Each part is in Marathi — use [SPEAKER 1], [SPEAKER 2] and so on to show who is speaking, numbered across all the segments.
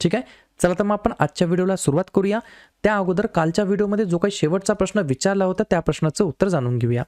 [SPEAKER 1] ठीक आहे? चला तर मग आपण आजच्या व्हिडिओला सुरुवात करूया. त्या अगोदर कालच्या व्हिडिओमध्ये जो काही शेवटचा प्रश्न विचारला होता त्या प्रश्नाचं उत्तर जाणून घेऊया.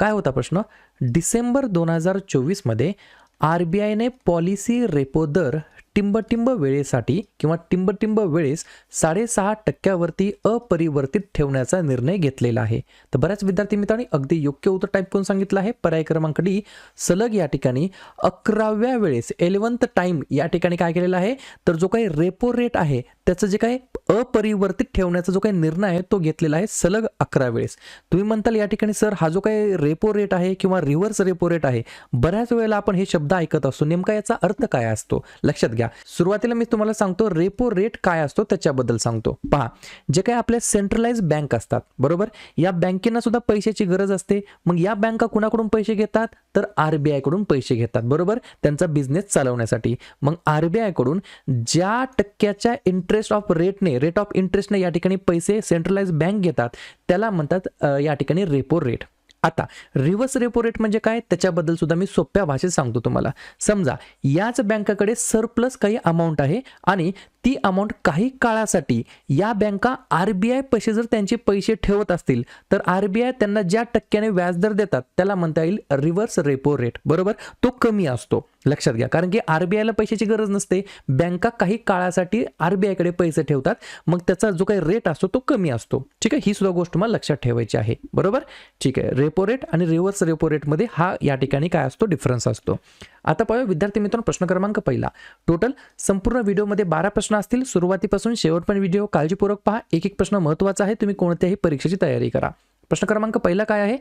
[SPEAKER 1] काय होता प्रश्न? डिसेंबर दोन हजार चोवीसमध्ये आर बी आयने पॉलिसी रेपो दर टिंबटिंब वेळेसाठी किंवा टिंबटिंब वेळेस साडेसहा टक्क्यावरती अपरिवर्तित ठेवण्याचा निर्णय घेतलेला आहे. तर बऱ्याच विद्यार्थी मित्रांनी अगदी योग्य उत्तर टाईप करून सांगितलं आहे. पर्याय क्रमांक डी सलग या ठिकाणी अकराव्या वेळेस एलेवन्थ टाईम या ठिकाणी काय केलेलं आहे? तर जो काही रेपो रेट आहे त्याचं जे काही अपरिवर्तित ठेवण्याचा जो काही निर्णय आहे तो घेतलेला आहे सलग अकरा वेळेस. तुम्ही म्हणताल या ठिकाणी सर हा जो काही रेपो रेट आहे किंवा रिव्हर्स रेपो रेट आहे बऱ्याच वेळेला आपण हे शब्द ऐकत असतो. नेमका याचा अर्थ काय असतो? लक्षात घ्या. सुरुवातीला मी तुम्हाला सांगतो रेपो रेट काय असतो त्याच्याबद्दल सांगतो. पहा जे काही आपल्या सेंट्रलाइज बँक असतात बरोबर? या बँकेना सुद्धा पैशाची गरज असते. मग या बँका कुणाकडून पैसे घेतात? तर आर बी आयकडून पैसे घेतात बरोबर? त्यांचा बिझनेस चालवण्यासाठी. मग आर बी आयकडून ज्या टक्क्याच्या इंटरेस्ट ऑफ रेटने रेट ऑफ इंटरेस्टने या ठिकाणी पैसे सेंट्रलाइज बँक घेतात त्याला म्हणतात या ठिकाणी रेपो रेट आता रिव्हर्स रेपो रेट म्हणजे काय? त्याच्याबद्दल सुद्धा मी सोप्या भाषेत सांगतो तुम्हाला. समजा याच बँकाकडे सरप्लस काही अमाऊंट आहे आणि ती अमाऊंट काही काळासाठी या बँका आर बी आय पैसे जर त्यांचे पैसे ठेवत असतील तर आर बी आय त्यांना ज्या टक्क्याने व्याजदर देतात त्याला म्हणता येईल रिव्हर्स रेपो रेट बरोबर? तो कमी असतो. लक्षात घ्या. कारण की आर बी आयला पैशाची गरज नसते. बँका काही काळासाठी आर बी आयकडे पैसे ठेवतात. मग त्याचा जो काही रेट असतो तो कमी असतो. ठीक आहे? ही सुद्धा गोष्ट मला लक्षात ठेवायची आहे. बरोबर? ठीक आहे. रेपो रेट आणि रिव्हर्स रेपो रेटमध्ये हा या ठिकाणी काय असतो? डिफरन्स असतो. आता पाहूया विद्यार्थी मित्रांनो प्रश्न क्रमांक पहिला. टोटल संपूर्ण व्हिडिओमध्ये बारा प्रश्न असतील सुरुवातीपासून शेवटपर्यंत व्हिडिओ काळजीपूर्वक पहा. एक एक प्रश्न महत्त्वाचा आहे तुम्ही कोणत्याही परीक्षेची तयारी करा. प्रश्न क्रमांक पहिला काय आहे?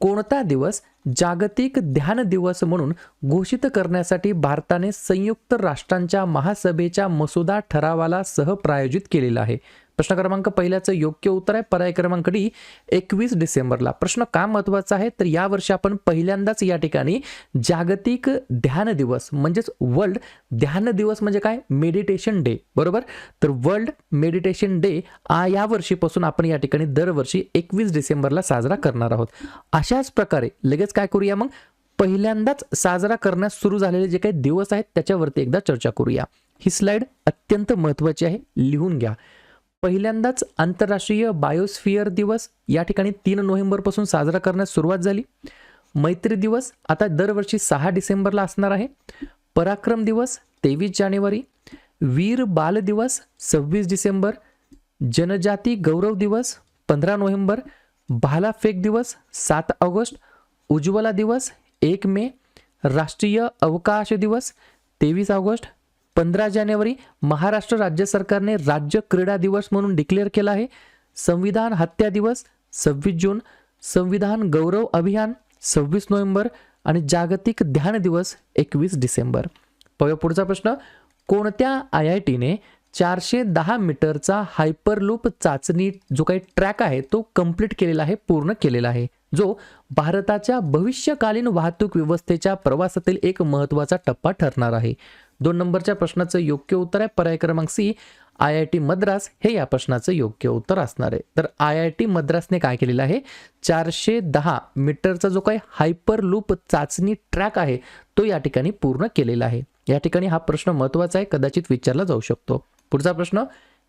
[SPEAKER 1] कोणता दिवस जागतिक ध्यान दिवस म्हणून घोषित करण्यासाठी भारताने संयुक्त राष्ट्रांच्या महासभेच्या मसुदा ठरावाला सहप्रायोजित केलेला आहे? प्रश्न क्रमांक पहिल्याचं योग्य उत्तर आहे. पर्याय क्रमांक डी एकवीस डिसेंबरला. प्रश्न का महत्त्वाचा आहे? तर यावर्षी आपण पहिल्यांदाच या ठिकाणी जागतिक ध्यान दिवस म्हणजेच वर्ल्ड ध्यान दिवस म्हणजे काय? Meditation day. बरोबर? तर वर्ल्ड मेडिटेशन डे या वर्षीपासून आपण या ठिकाणी दरवर्षी एकवीस डिसेंबरला साजरा करणार आहोत. अशाच प्रकारे लगेच काय करूया मग? पहिल्यांदाच साजरा करण्यास सुरू झालेले जे काही दिवस आहेत त्याच्यावरती एकदा चर्चा करूया. ही स्लाइड अत्यंत महत्त्वाची आहे. लिहून घ्या. पहिल्यांदाच आंतरराष्ट्रीय बायोस्फिअर दिवस या ठिकाणी तीन नोव्हेंबरपासून साजरा करण्यास सुरुवात झाली. मैत्री दिवस आता दरवर्षी सहा डिसेंबरला असणार आहे. पराक्रम दिवस तेवीस जानेवारी. वीर बाल दिवस सव्वीस डिसेंबर. जनजाती गौरव दिवस पंधरा नोव्हेंबर. भालाफेक दिवस सात ऑगस्ट. उज्ज्वला दिवस एक मे. राष्ट्रीय अवकाश दिवस तेवीस ऑगस्ट. पंधरा जानेवारी महाराष्ट्र राज्य सरकारने राज्य क्रीडा दिवस म्हणून डिक्लेअर केला आहे. संविधान हत्या दिवस सव्वीस जून. संविधान गौरव अभियान सव्वीस नोव्हेंबर. आणि जागतिक ध्यान दिवस एकवीस डिसेंबर. पाहूया पुढचा प्रश्न. कोणत्या आय आय टीने चारशे दहा मीटरचा हायपरलूप चाचणी जो काही ट्रॅक आहे तो कंप्लीट केलेला आहे पूर्ण केलेला आहे. जो भारताच्या भविष्यकालीन वाहतूक व्यवस्थेच्या प्रवासातील एक महत्त्वाचा टप्पा ठरणार आहे. दोन नंबरच्या प्रश्नाचं योग्य उत्तर आहे. पर्याय क्रमांक C I I T Madras. हे या प्रश्नाचं योग्य उत्तर असणार आहे. तर आय आय टी मद्रासने काय केलेलं आहे? चारशे दहा मीटरचा जो काही हायपर लूप चाचणी ट्रॅक आहे तो या ठिकाणी पूर्ण केलेला आहे. या ठिकाणी हा प्रश्न महत्त्वाचा आहे. कदाचित विचारला जाऊ शकतो. पुढचा प्रश्न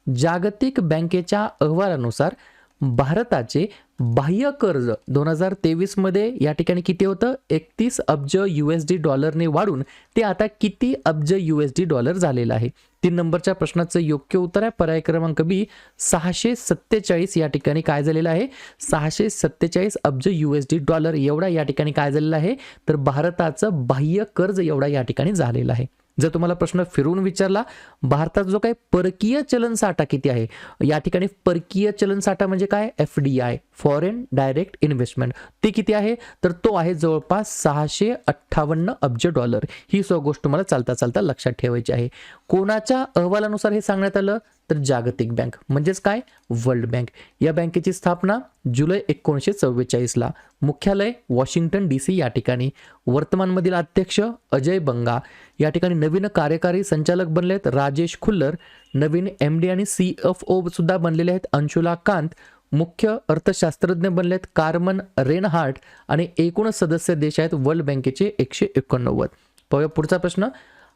[SPEAKER 1] जागतिक बँकेच्या अहवालानुसार भारताचे बाह्य कर्ज दोन हजार तेवीसमध्ये या ठिकाणी किती होतं? एकतीस अब्ज यू एस डी डॉलरने वाढून ते आता किती अब्ज यू एस डी डॉलर झालेलं आहे? तीन नंबरच्या प्रश्नाचं योग्य उत्तर आहे. पर्याय क्रमांक बी सहाशे सत्तेचाळीस या ठिकाणी काय झालेलं आहे? सहाशे सत्तेचाळीस अब्ज यू एस डी डॉलर एवढा या ठिकाणी काय झालेलं आहे? तर भारताचं बाह्य कर्ज एवढा या ठिकाणी झालेला आहे. जर तुम्हाला प्रश्न फिरून विचारला भारतात जो काही परकीय चलन साठा किती आहे? या ठिकाणी परकीय चलन साठा म्हणजे काय? F D I foreign direct investment. ते किती आहे? तर तो आहे जवळपास सहाशे अठ्ठावन्न अब्ज डॉलर. ही सो गोष्ट तुम्हाला चालता चालता लक्षात ठेवायची आहे. कोणाच्या अहवालानुसार हे सांगण्यात आलं? तर जागतिक बँक. म्हणजेच काय? World bank. या बँकेची स्थापना जुलै एकोणीसशे चव्वेचाळीसला मुख्यालय वॉशिंग्टन डी सी या ठिकाणी. वर्तमानमधील अध्यक्ष अजय बंगा. या ठिकाणी नवीन कार्यकारी संचालक बनले आहेत राजेश खुल्लर. नवीन एम डी आणि सी एफ ओ सुद्धा बनलेले आहेत अंशुला कांत. मुख्य अर्थशास्त्रज्ञ बनले आहेत कार्मन रेनहार्ट. आणि एकूण सदस्य देश आहेत वर्ल्ड बँकेचे एकशे एकोणनव्वद. पाहूया पुढचा प्रश्न.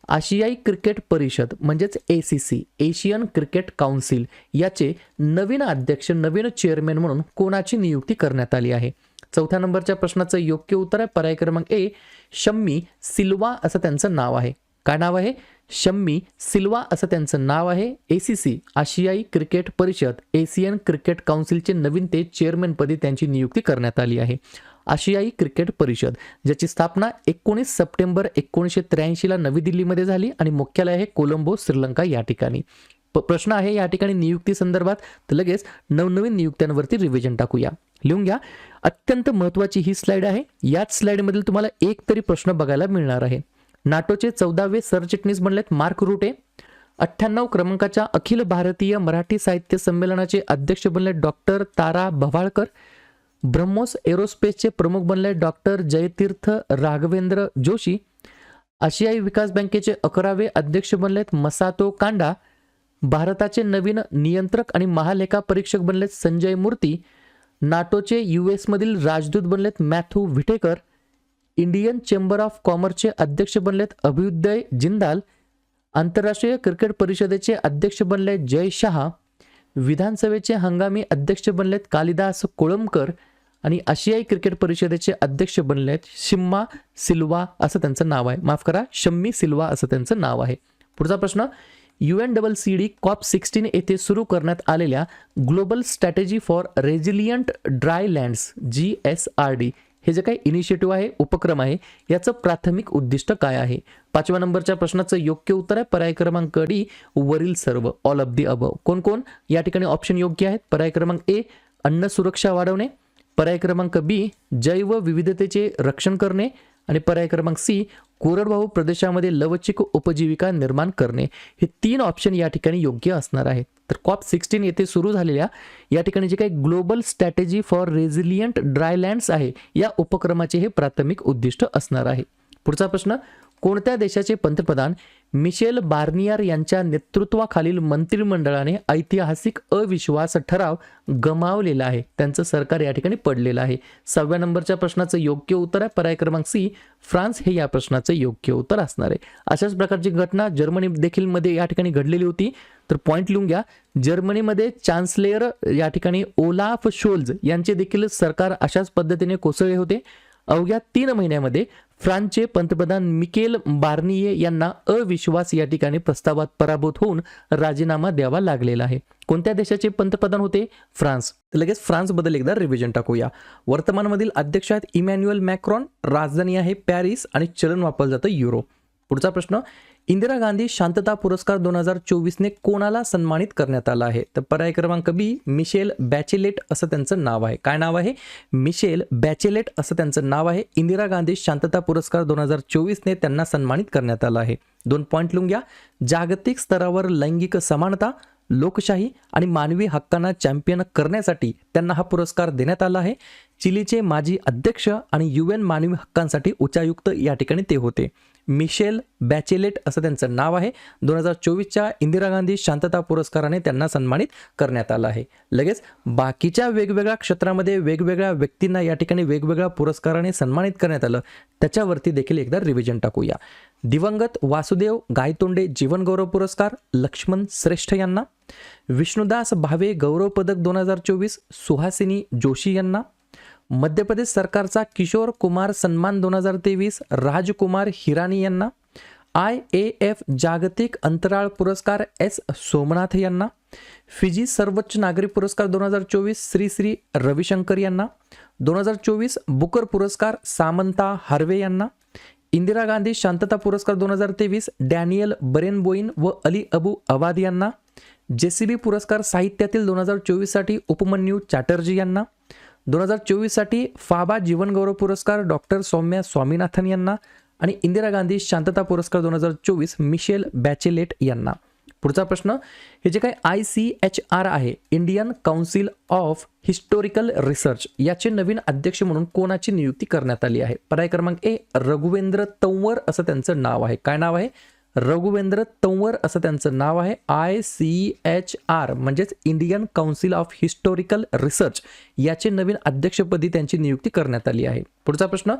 [SPEAKER 1] आशियाई क्रिकेट परिषद म्हणजेच A C C Asian cricket council याचे नवीन अध्यक्ष नवीन चेअरमॅन म्हणून कोणाची नियुक्ती करण्यात आली आहे? चौथ्या नंबरच्या प्रश्नाचं योग्य उत्तर आहे. पर्याय क्रमांक ए शम्मी सिल्वा असं त्यांचं नाव आहे. काय नाव आहे? शम्मी सिल्वा असं त्यांचं नाव आहे. ए सी सी आशियाई क्रिकेट परिषद एशियन क्रिकेट काउन्सिलचे नवीन ते चेअरमॅनपदी त्यांची नियुक्ती करण्यात आली आहे. आशियाई क्रिकेट परिषद ज्याची स्थापना एकोणीस सप्टेंबर एकोणीसशे त्र्याऐंशीला नवी दिल्लीमध्ये झाली आणि मुख्यालय आहे कोलंबो श्रीलंका या ठिकाणी. प- प्रश्न आहे या ठिकाणी नियुक्ती संदर्भात तर लगेच नवनवीन नियुक्त्यांवरती रिव्हिजन टाकूया. लिहून घ्या. अत्यंत महत्त्वाची ही स्लाईड आहे. याच स्लाईडमधील तुम्हाला एक तरी प्रश्न बघायला मिळणार आहे. नाटोचे चौदावे सरचिटणीस बनलेत मार्क रुटे. अठ्ठ्याण्णव क्रमांकाच्या अखिल भारतीय मराठी साहित्य संमेलनाचे अध्यक्ष बनले डॉक्टर तारा भवाळकर ब्रह्मोस एरोस्पेसचे प्रमुख बनले डॉक्टर जयतीर्थ राघवेंद्र जोशी. आशियाई विकास बँकेचे अकरावे अध्यक्ष बनलेत मसातो कांडा. भारताचे नवीन नियंत्रक आणि महालेखा परीक्षक बनलेत संजय मूर्ती. नाटोचे यू एसमधील राजदूत बनलेत Matthew Whitaker. Indian chamber of कॉमर्सचे अध्यक्ष बनलेत अभ्युदय जिंदाल आंतरराष्ट्रीय क्रिकेट परिषदेचे अध्यक्ष बनले जय शहा विधानसभेचे हंगामी अध्यक्ष बनलेत कालिदास कोळंबकर आणि आशियाई क्रिकेट परिषदेचे अध्यक्ष बनलेत शिम्मा सिल्वा असं त्यांचं नाव आहे. माफ करा शम्मी सिल्वा असं त्यांचं नाव आहे. पुढचा प्रश्न U N double C D COP sixteen येथे सुरू करण्यात आलेल्या global strategy for resilient dry lands G S R D हे जे काही इनिशिएटिव्ह आहे उपक्रम आहे याचं प्राथमिक उद्दिष्ट काय आहे? पाचव्या नंबरच्या प्रश्नाचं योग्य उत्तर आहे पर्याय क्रमांक डी वरील सर्व ऑल ऑफ दी अबव कोण कोण? या ठिकाणी ऑप्शन योग्य आहेत. पर्याय क्रमांक ए अन्न सुरक्षा वाढवणे. पर्याय क्रमांक बी जैव विविधतेचे रक्षण करणे. आणि पर्याय क्रमांक सी कोरडवाहू प्रदेशामध्ये लवचिक उपजीविका निर्माण करणे हे तीन ऑप्शन या ठिकाणी योग्य असणार आहेत. तर कॉप सिक्स्टीन येथे सुरू झालेल्या या ठिकाणी जे काही global strategy for resilient drylands आहे या उपक्रमाचे हे प्राथमिक उद्दिष्ट असणार आहे. पुढचा प्रश्न कोणत्या देशाचे पंतप्रधान मिशेल बार्नियर यांच्या नेतृत्वाखालील मंत्रिमंडळाने ऐतिहासिक अविश्वास ठराव गमावलेला आहे? त्यांचं सरकार या ठिकाणी पडलेलं आहे. सहाव्या नंबरच्या प्रश्नाचं योग्य उत्तर आहे. पर्याय क्रमांक सी फ्रान्स हे या प्रश्नाचं योग्य उत्तर असणार आहे. अशाच प्रकारची घटना जर्मनी देखील मध्ये या ठिकाणी घडलेली होती. तर पॉईंट लिहून घ्या. जर्मनीमध्ये चान्सलेअर या ठिकाणी ओलाफ शोल्ज यांचे देखील सरकार अशाच पद्धतीने कोसळले होते. अवघ्या तीन महिन्यामध्ये फ्रान्सचे पंतप्रधान मिकेल बार्निये यांना अविश्वास या ठिकाणी प्रस्तावात पराभूत होऊन राजीनामा द्यावा लागलेला आहे. कोणत्या देशाचे पंतप्रधान होते? फ्रान्स. लगेच फ्रान्सबद्दल एकदा रिव्हिजन टाकूया. वर्तमानमधील अध्यक्ष आहेत इमॅन्युअल मॅक्रॉन राजधानी आहे पॅरिस आणि चलन वापरलं जातं युरो. पुढचा प्रश्न इंदिरा गांधी शांतता पुरस्कार दोन हजार चोवीसने कोणाला सन्मानित करण्यात आला आहे? तर पर्याय क्रमांक बी मिशेल बॅचेलेट असं त्यांचं नाव आहे. काय नाव आहे? मिशेल बॅचेलेट असं त्यांचं नाव आहे. इंदिरा गांधी शांतता पुरस्कार दोन हजार चोवीसने त्यांना सन्मानित करण्यात आला आहे. दोन पॉईंट लिहून घ्या. जागतिक स्तरावर लैंगिक समानता लोकशाही आणि मानवी हक्कांना चॅम्पियन करण्यासाठी त्यांना हा पुरस्कार देण्यात आला आहे. चिलीचे माजी अध्यक्ष आणि यू एन मानवी हक्कांसाठी उच्चायुक्त या ठिकाणी ते होते. मिशेल बॅचेलेट असं त्यांचं नाव आहे. दोन हजार चोवीसच्या इंदिरा गांधी शांतता पुरस्काराने त्यांना सन्मानित करण्यात आलं आहे. लगेच बाकीच्या वेगवेगळ्या क्षेत्रामध्ये वेगवेगळ्या व्यक्तींना या ठिकाणी वेगवेगळ्या पुरस्काराने सन्मानित करण्यात आलं. त्याच्यावरती देखील एकदा रिव्हिजन टाकूया. दिवंगत वासुदेव गायतोंडे जीवनगौरव पुरस्कार लक्ष्मण श्रेष्ठ यांना. विष्णुदास भावे गौरव पदक दोन हजार चोवीस सुहासिनी जोशी यांना. मध्य प्रदेश सरकारचा किशोर कुमार सन्मान दोन हजार तेवीस राजकुमार हिरानी यांना आय ए एफ जागतिक अंतराळ पुरस्कार एस सोमनाथ यांना फिजी सर्वोच्च नागरी पुरस्कार दोन हजार चोवीस श्री श्री रविशंकर यांना दोन हजार चोवीस बुकर पुरस्कार सामंता हार्वे यांना इंदिरा गांधी शांतता पुरस्कार दोन हजार तेवीस डॅनियल बरेनबोईन व अली अबू अवाद यांना जेसीबी पुरस्कार साहित्यातील दोन हजार चोवीससाठी उपमन्यू चॅटर्जी यांना दोन हजार चोवीससाठी फाबा जीवनगौरव पुरस्कार डॉक्टर सौम्या स्वामीनाथन यांना आणि इंदिरा गांधी शांतता पुरस्कार दोन हजार चोवीस मिशेल बॅचेलेट यांना. पुढचा प्रश्न हे जे काही आय सी एच आर आहे Indian council of historical research याचे नवीन अध्यक्ष म्हणून कोणाची नियुक्ती करण्यात आली आहे? पर्याय क्रमांक ए रघुवेंद्र तंवर असं त्यांचं नाव आहे. काय नाव आहे? रघुवेंद्र तंवर असं त्यांचं नाव आहे. आय सी एच आर म्हणजेच Indian council of historical research याचे नवीन अध्यक्षपदी त्यांची नियुक्ती करण्यात आली आहे. पुढचा प्रश्न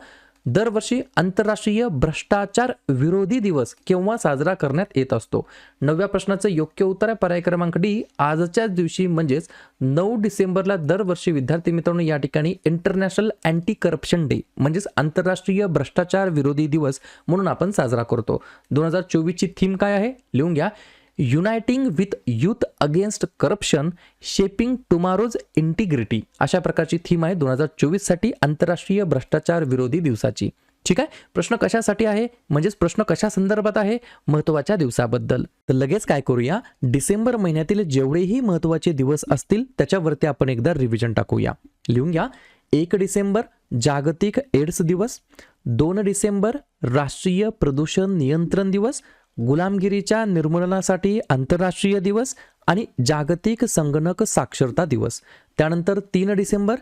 [SPEAKER 1] दरवर्षी आंतरराष्ट्रीय भ्रष्टाचार विरोधी दिवस केव्हा साजरा करण्यात येत असतो? नवव्या प्रश्नाचं योग्य उत्तर आहे पर्याय क्रमांक डी. आजच्याच दिवशी म्हणजेच नऊ डिसेंबरला दरवर्षी विद्यार्थी मित्रांनो या ठिकाणी इंटरनॅशनल अँटी करप्शन डे म्हणजेच आंतरराष्ट्रीय भ्रष्टाचार विरोधी दिवस म्हणून आपण साजरा करतो. दोन हजार चोवीसची थीम काय आहे? लिहून घ्या. Uniting with youth against corruption shaping tomorrow's integrity. अशा प्रकारची थीम आहे दोन हजार चोवीससाठी आंतरराष्ट्रीय भ्रष्टाचार विरोधी दिवसाची. ठीक आहे? प्रश्न कशासाठी आहे? म्हणजेच प्रश्न कशा संदर्भात आहे? महत्त्वाच्या दिवसाबद्दल. तर लगेच काय करूया? डिसेंबर महिन्यातील जेवढेही महत्त्वाचे दिवस असतील त्याच्यावरती आपण एकदा रिव्हिजन टाकूया. लिहून घ्या. एक डिसेंबर जागतिक एड्स दिवस. दोन डिसेंबर राष्ट्रीय प्रदूषण नियंत्रण दिवस. गुलामगिरीच्या निर्मूलनासाठी आंतरराष्ट्रीय दिवस आणि जागतिक संगणक साक्षरता दिवस. त्यानंतर तीन डिसेंबर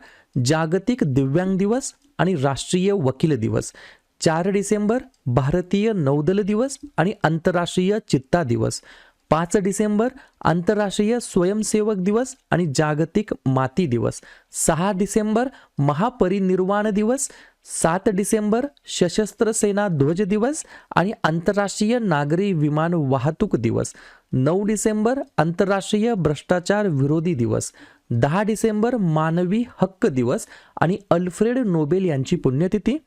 [SPEAKER 1] जागतिक दिव्यांग दिवस आणि राष्ट्रीय वकील दिवस. चार डिसेंबर भारतीय नौदल दिवस आणि आंतरराष्ट्रीय चित्ता दिवस. पाच डिसेंबर आंतरराष्ट्रीय स्वयंसेवक दिवस आणि जागतिक माती दिवस. सहा डिसेंबर महापरिनिर्वाण दिवस. सात डिसेंबर सशस्त्र सेना ध्वज दिवस आणि आंतरराष्ट्रीय नागरी विमान वाहतूक दिवस. नऊ डिसेंबर आंतरराष्ट्रीय भ्रष्टाचार विरोधी दिवस. दहा डिसेंबर मानवी हक्क दिवस आणि अल्फ्रेड नोबेल यांची पुण्यतिथी.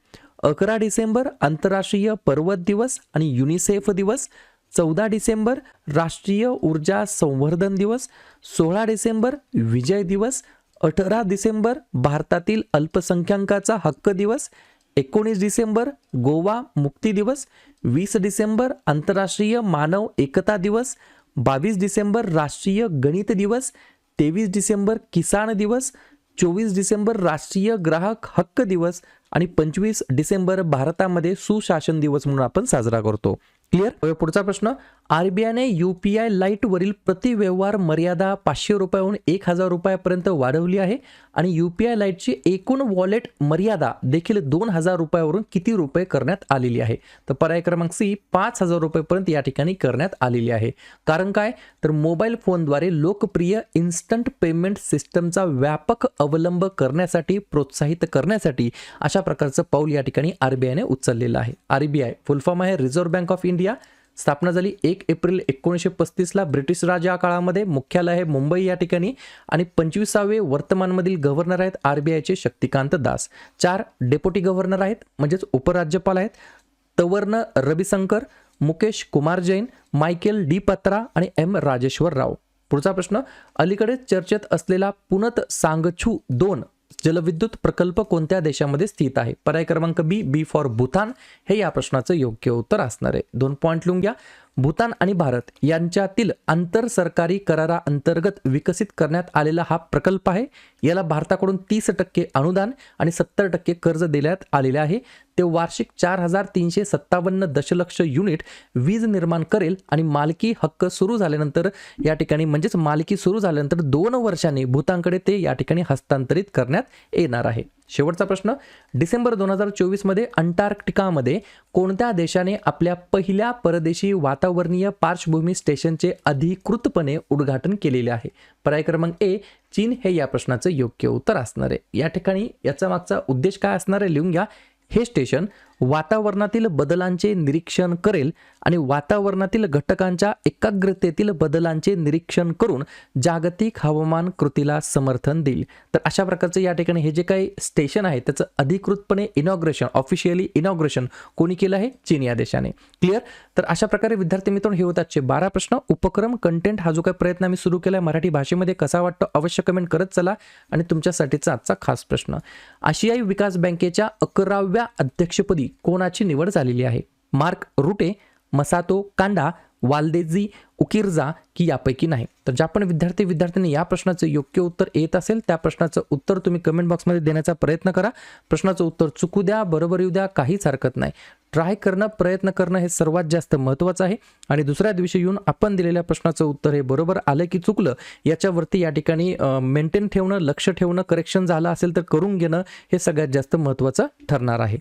[SPEAKER 1] अकरा डिसेंबर आंतरराष्ट्रीय पर्वत दिवस आणि युनिसेफ दिवस. चौदा डिसेंबर राष्ट्रीय ऊर्जा संवर्धन दिवस सोळा डिसेंबर विजय दिवस अठरा डिसेंबर भारतातील अल्पसंख्याकाचा हक्क दिवस एकोणीस डिसेंबर गोवा मुक्ती दिवस वीस डिसेंबर आंतरराष्ट्रीय मानव एकता दिवस बावीस डिसेंबर राष्ट्रीय गणित दिवस तेवीस डिसेंबर किसान दिवस चोवीस डिसेंबर राष्ट्रीय ग्राहक हक्क दिवस आणि पंचवीस डिसेंबर भारतामध्ये सुशासन दिवस म्हणून आपण साजरा करतो. क्लिअर? पुढचा प्रश्न. आरबीआयने यू पी आय लाईटवरील प्रति व्यवहार मर्यादा पाचशे रुपयाहून एक हजार रुपयापर्यंत वाढवली आहे आणि यू पी आय लाईटची एकूण वॉलेट मर्यादा देखील दोन हजार रुपयावरून किती रुपये करण्यात आलेली आहे? तर पर्याय क्रमांक सी पाच हजार रुपयेपर्यंत या ठिकाणी करण्यात आलेली आहे. कारण काय? तर मोबाईल फोनद्वारे लोकप्रिय इन्स्टंट पेमेंट सिस्टमचा व्यापक अवलंब करण्यासाठी प्रोत्साहित करण्यासाठी अशा प्रकारचं पाऊल या ठिकाणी आरबीआयने उचललेलं आहे. आरबीआय फुल फॉर्म आहे रिझर्व्ह बँक ऑफ इंडिया. स्थापना झाली एक एप्रिल एकोणीसशे पस्तीसला. ब्रिटिश राज या काळामध्ये मुख्यालय आहे मुंबई या ठिकाणी आणि पंचवीसावे वर्तमानमधील गव्हर्नर आहेत आर बी आयचे शक्तिकांत दास. चार डेप्युटी गव्हर्नर आहेत म्हणजेच उपराज्यपाल आहेत. तवर्ण रविशंकर मुकेश कुमार जैन मायकेल डी पत्रा आणि एम राजेश्वर राव. पुढचा प्रश्न अलीकडेच चर्चेत असलेला पुनत सांगछू दोन जलविद्युत प्रकल्प कोणत्या देशामध्ये स्थित आहे? पर्याय क्रमांक बी बी फॉर भूतान हे या प्रश्नाचं योग्य उत्तर असणार आहे. दोन पॉईंट लिहून घ्या. भूतान आणि भारत यांच्यातील आंतर सरकारी कराराअंतर्गत विकसित करण्यात आलेला हा प्रकल्प आहे. याला भारताकडून तीस टक्के अनुदान आणि सत्तर टक्के कर्ज देण्यात आलेले आहे. ते वार्षिक चार हजार तीनशे सत्तावन्न दशलक्ष युनिट वीज निर्माण करेल आणि मालकी हक्क सुरू झाल्यानंतर या ठिकाणी म्हणजेच मालकी सुरू झाल्यानंतर दोन वर्षांनी भूतानकडे ते या ठिकाणी हस्तांतरित करण्यात येणार आहे. शेवटचा प्रश्न. डिसेंबर दोन हजार चोवीसमध्ये अंटार्क्टिकामध्ये कोणत्या देशाने आपल्या पहिल्या परदेशी वातावरणीय पार्श्वभूमी स्टेशनचे अधिकृतपणे उद्घाटन केलेले आहे? पर्याय क्रमांक ए चीन हे या प्रश्नाचं योग्य उत्तर असणार आहे. या ठिकाणी याचा मागचा उद्देश काय असणार आहे लिहून घ्या. हे स्टेशन वातावरणातील बदलांचे निरीक्षण करेल आणि वातावरणातील घटकांच्या एकाग्रतेतील बदलांचे निरीक्षण करून जागतिक हवामान कृतीला समर्थन देईल. तर अशा प्रकारचं या ठिकाणी हे जे काही स्टेशन आहे त्याचं अधिकृतपणे इनॉग्रेशन ऑफिशियली इनॉग्रेशन कोणी केलं आहे? चीन या देशाने. क्लिअर तर अशा प्रकारे विद्यार्थी मित्रांनो हे होतातचे बारा प्रश्न. उपक्रम कंटेंट हा जो काही प्रयत्न आम्ही सुरू केला आहे मराठी भाषेमध्ये कसा वाटतो अवश्य कमेंट करत चला. आणि तुमच्यासाठीचा आजचा खास प्रश्न. आशियाई विकास बँकेच्या अकराव्या अध्यक्षपदी कोणाची निवड झालेली आहे? मार्क रुटे मसातो कांडा वालदेजी उकिरजा की यापैकी नाही? तर ज्या पण विद्यार्थी विद्यार्थ्यांनी या प्रश्नाचं योग्य उत्तर येत असेल त्या प्रश्नाचं उत्तर तुम्ही कमेंट बॉक्समध्ये देण्याचा प्रयत्न करा. प्रश्नाचं उत्तर चुकू द्या बरोबर येऊ द्या काहीच हरकत नाही. ट्राय करणं प्रयत्न करणं हे सर्वात जास्त महत्त्वाचं आहे. आणि दुसऱ्या दिवशी येऊन आपण दिलेल्या प्रश्नाचं उत्तर हे बरोबर आलं की चुकलं याच्यावरती या ठिकाणी मेंटेन ठेवणं लक्ष ठेवणं करेक्शन झालं असेल तर करून घेणं हे सगळ्यात जास्त महत्त्वाचं ठरणार आहे.